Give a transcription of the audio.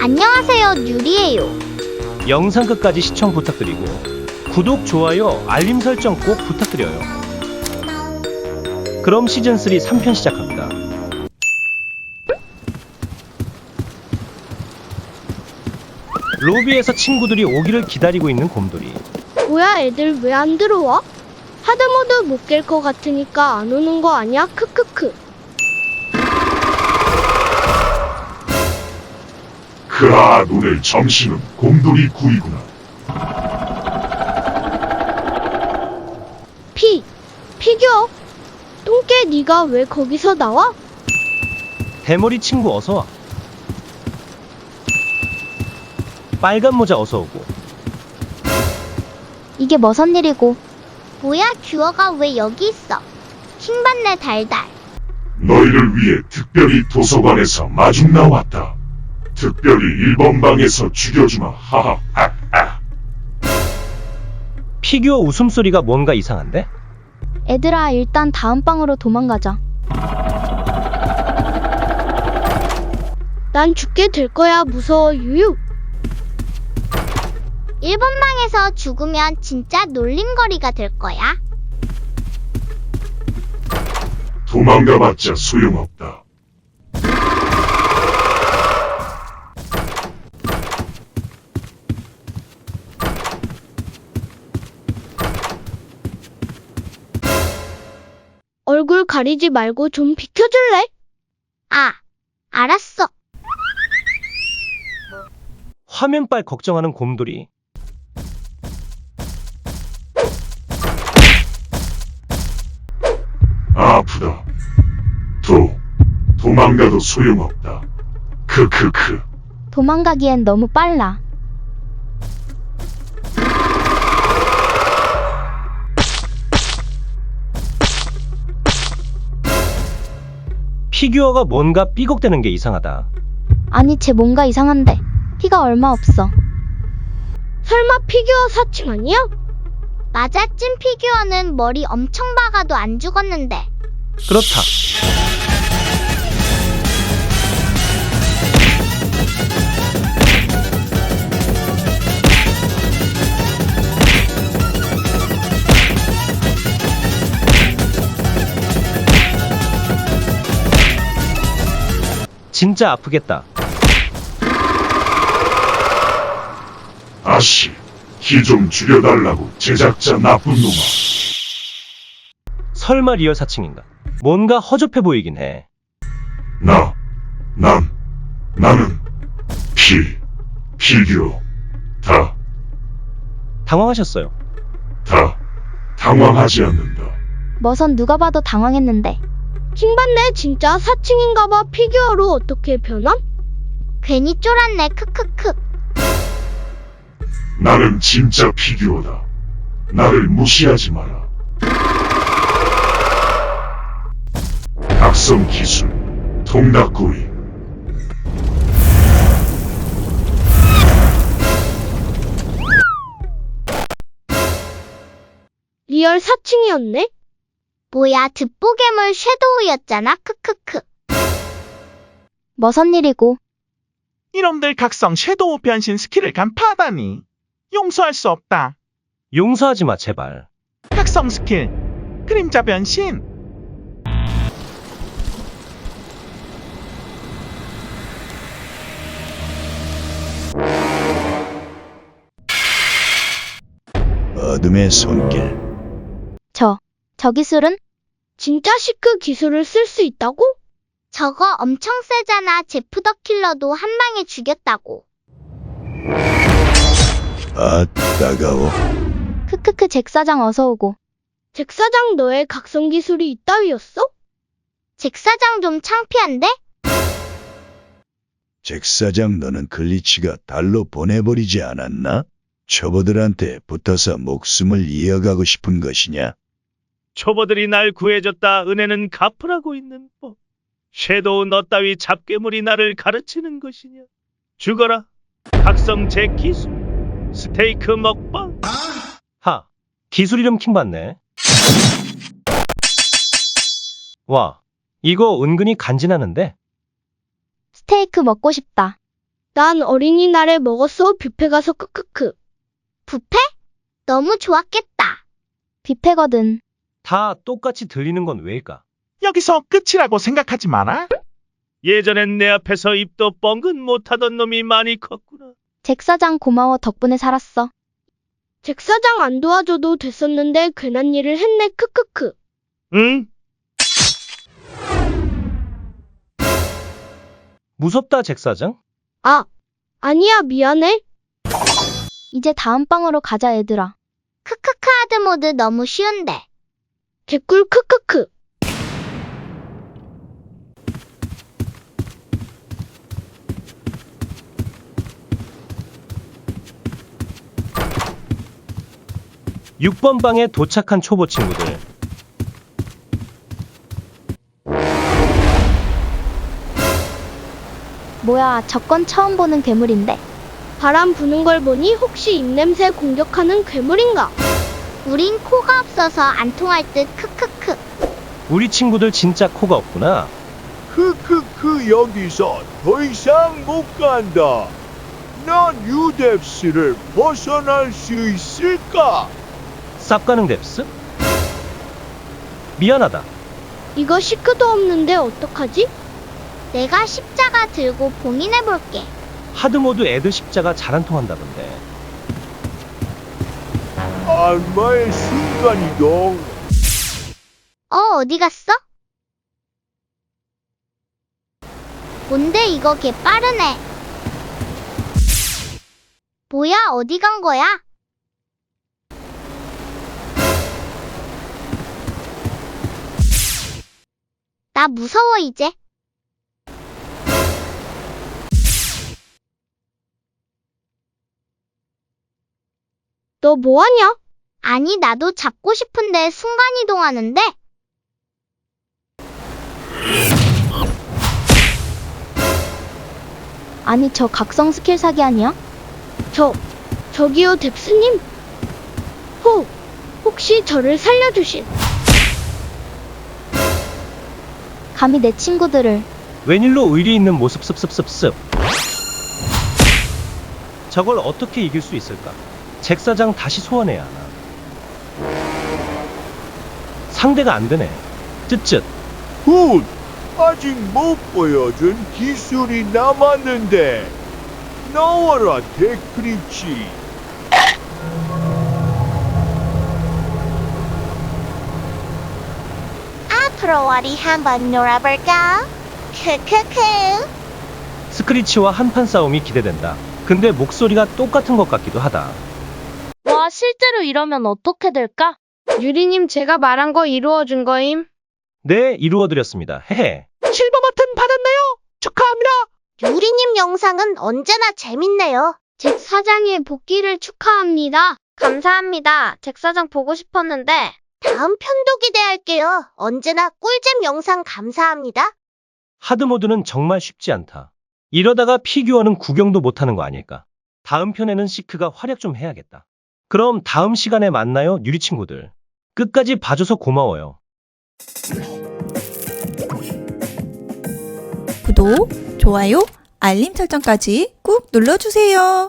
안녕하세요, 유리예요. 영상 끝까지 시청 부탁드리고 구독, 좋아요, 알림 설정 꼭 부탁드려요. 그럼 시즌 3 3편 시작합니다. 로비에서 친구들이 오기를 기다리고 있는 곰돌이. 뭐야 애들 왜 안 들어와? 하다모드 못 깰 것 같으니까 안 오는 거 아니야? 크크크. 그아 오늘 점심은 곰돌이 구이구나. 피 피겨. 똥개 네가 왜 거기서 나와? 대머리 친구 어서 와. 빨간 모자 어서 오고. 이게 뭐선 일이고? 뭐야, 큐어가 왜 여기 있어? 킹받네, 달달. 너희를 위해 특별히 도서관에서 마중 나왔다. 특별히 1번 방에서 죽여주마. 하하. 아, 아. 피규어 웃음소리가 뭔가 이상한데? 애들아, 일단 다음 방으로 도망가자. 난 죽게 될 거야 무서워 유유. 1번 방에서 죽으면 진짜 놀림거리가 될 거야. 도망가봤자 소용없다. 얼굴 가리지 말고 좀 비켜줄래? 아, 알았어. 화면빨 걱정하는 곰돌이. 아프다. 도 도망가도 소용없다. 크크크. 도망가기엔 너무 빨라. 피규어가 뭔가 삐걱대는 게 이상하다. 아니, 쟤 뭔가 이상한데. 피가 얼마 없어. 설마 피규어 사칭 아니야? 맞아, 찐 피규어는 머리 엄청 박아도 안 죽었는데. 그렇다. 진짜 아프겠다. 아씨, 키 좀 줄여달라고 제작자 나쁜 놈아. 설마 리얼 사칭인가? 뭔가 허접해 보이긴 해. 나, 난, 나는 피, 피규어. 다, 당황하셨어요. 다 당황하지 않는다. 머선 누가 봐도 당황했는데. 킹받네 진짜 사칭인가봐 피규어로 어떻게 변함? 괜히 쫄았네, 크크크. 나는 진짜 피규어다. 나를 무시하지 마라. 각성 기술, 통닭구이. 리얼 사칭이었네? 뭐야, 듣보괴물 섀도우였잖아, 크크크. 머선 일이고. 이놈들 각성 섀도우 변신 스킬을 간파하다니 용서할 수 없다. 용서하지 마, 제발. 각성 스킬 그림자 변신 어둠의 손길 저, 저 기술은? 진짜 시크 기술을 쓸 수 있다고? 저거 엄청 세잖아. 제프 더 킬러도 한 방에 죽였다고. 아 따가워 크크크 잭 사장 어서 오고. 잭 사장 너의 각성 기술이 이따위였어? 잭 사장 좀 창피한데? 잭 사장 너는 글리치가 달로 보내버리지 않았나? 초보들한테 붙어서 목숨을 이어가고 싶은 것이냐? 초보들이 날 구해줬다 은혜는 갚으라고 있는 법. 섀도우 너 따위 잡괴물이 나를 가르치는 것이냐. 죽어라. 각성 제 기술. 스테이크 먹방. 하, 기술 이름 킹받네. 와, 이거 은근히 간지나는데? 스테이크 먹고 싶다. 난 어린이날에 먹었어. 뷔페 가서 크크크. 뷔페? 너무 좋았겠다. 뷔페거든. 다 똑같이 들리는 건 왜일까? 여기서 끝이라고 생각하지 마라. 예전엔 내 앞에서 입도 뻥긋 못하던 놈이 많이 컸구나. 잭 사장 고마워 덕분에 살았어. 잭 사장 안 도와줘도 됐었는데 괜한 일을 했네. 크크크. 응? 무섭다, 잭 사장. 아, 아니야. 미안해. 이제 다음 방으로 가자 얘들아. 크크크 하드 모드 너무 쉬운데. 개꿀 크크크. 육 번 방에 도착한 초보 친구들. 뭐야 저건 처음 보는 괴물인데. 바람 부는 걸 보니 혹시 입냄새 공격하는 괴물인가? 우린 코가 없어서 안 통할 듯 크크크. 우리 친구들 진짜 코가 없구나. 크크크 여기서 더 이상 못 간다. 난 유뎁스를 벗어날 수 있을까? 쌉 가능 뎁스? 미안하다. 이거 시크도 없는데 어떡하지? 내가 십자가 들고 봉인해 볼게. 하드모드 애들 십자가 잘 안 통한다던데. 악마의 순간이동. 어 어디 갔어? 뭔데 이거 개 빠르네. 뭐야 어디 간 거야? 나 무서워 이제. 너 뭐하냐? 아니 나도 잡고 싶은데 순간 이동하는데. 아니 저 각성 스킬 사기 아니야? 저, 저기요 뎁스님. 호, 혹시 저를 살려주실? 감히 내 친구들을 웬일로 의리 있는 모습 습습습습습. 저걸 어떻게 이길 수 있을까? 잭 사장 다시 소환해야 하나? 상대가 안 되네. 쯧쯧. 굿! 아직 못 보여준 기술이 남았는데. 나와라, 데크리치. 앞으로 어디 한번 놀아볼까? 크크크. 스크리치와 한판 싸움이 기대된다. 근데 목소리가 똑같은 것 같기도 하다. 와, 실제로 이러면 어떻게 될까? 유리님 제가 말한 거 이루어준 거임. 네, 이루어드렸습니다. 헤헤. 실버 버튼 받았나요? 축하합니다. 유리님 영상은 언제나 재밌네요. 잭 사장의 복귀를 축하합니다. 감사합니다. 잭 사장 보고 싶었는데. 다음 편도 기대할게요. 언제나 꿀잼 영상 감사합니다. 하드모드는 정말 쉽지 않다. 이러다가 피규어는 구경도 못하는 거 아닐까? 다음 편에는 시크가 활약 좀 해야겠다. 그럼 다음 시간에 만나요, 유리 친구들. 끝까지 봐줘서 고마워요. 구독, 좋아요, 알림 설정까지 꾹 눌러주세요.